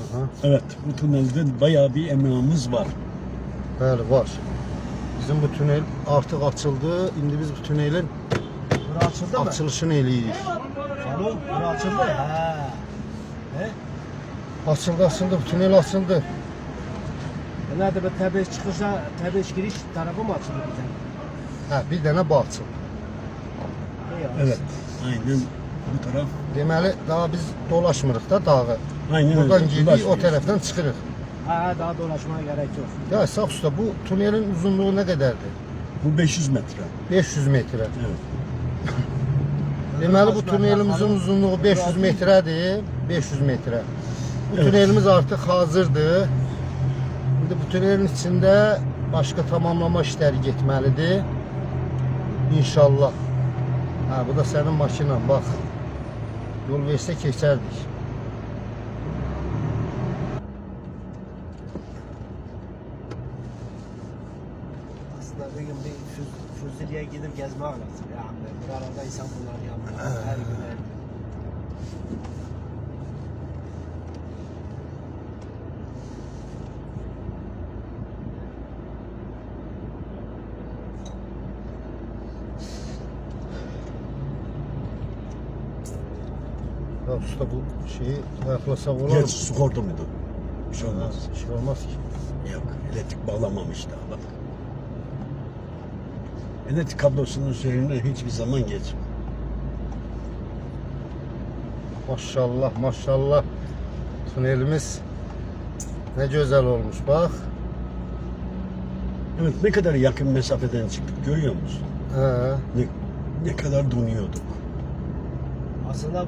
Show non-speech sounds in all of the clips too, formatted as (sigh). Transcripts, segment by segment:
Aha. Evet bu tünelde bayağı bir emeğimiz var. Bəli, var. Bizim bu tünel artıq açıldı. İndi biz bu tünelin Bura açıldı mı? açılışını eləyirik. Alo, bura açıldı. Ha. Ne? Açıldı, açıldı. Bu tünel açıldı. Nerede bu tebeş çıkışa, tebeş giriş tarafı mı açıldı bir tane? Hə, bir dənə bu açıldı. Evet. Aynen bu taraf. Deməli, daha biz dolaşmırıq da dağı. Aynen Buradan öyle. o tərəfdən çıxırıq. Ha, ha, daha dolaşmaya gerek yok. Ya Sağ usta, bu tünelin uzunluğu nə qədərdir? Bu 500 metre. 500 metrə. Evet. (laughs) Deməli bu tunelimizin uzunluğu 500 metrədir. 500 metrə. Bu Evet. tunelimiz artıq hazırdır. İndi bu tunelin içində başqa tamamlama işləri getməlidir. İnşallah. Ha bu da sənin maşinan bax. Yol versə keçərdik. Aslında bir gün bir Füz, Füzili'ye gidip gezmek lazım ya. Buralarda insan bunların yanında. Her gün her gün. Ya usta bu şeyi ayaqlasaq olar mı? Geç sigorta mıydı? Bir şey olmaz. Bir şey olmaz ki. Yok elektrik bağlamamış daha bak. Elektrik kablosunun üzerine hiçbir zaman geçme. Maşallah maşallah. Tunelimiz ne güzel olmuş bak. Evet ne kadar yakın mesafeden çıktık görüyor musun? He. Ne, ne kadar donuyorduk. Aslında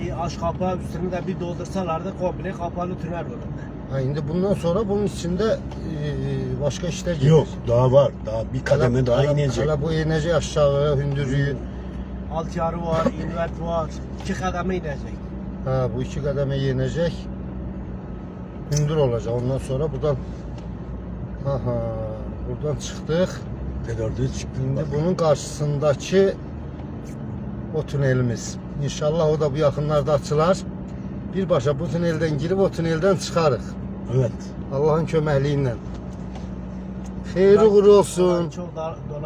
bir aç kapağı üstünü de bir doldursalardı komple kapalı tünel olurdu. Ha, indi bundan sonra bunun içinde başka işler gelir. Yok daha var. Daha bir kademe Hele- daha hele- inecek. hele bu inecek aşağı hündürüğü. Alt yarı var, invert var. İki kademe inecek. Ha, bu iki kademe yenecek. Hündür olacak. Ondan sonra buradan Aha, buradan çıktık. Tedörde çıktık. Şimdi bak. bunun karşısındaki o tünelimiz. İnşallah o da bu yakınlarda açılar. Birbaşa bu tünelden girip o tünelden çıkarıq. Evet. Allah'ın köməkliyi ilə. Xeyri uğurlu olsun. Çok da, dolan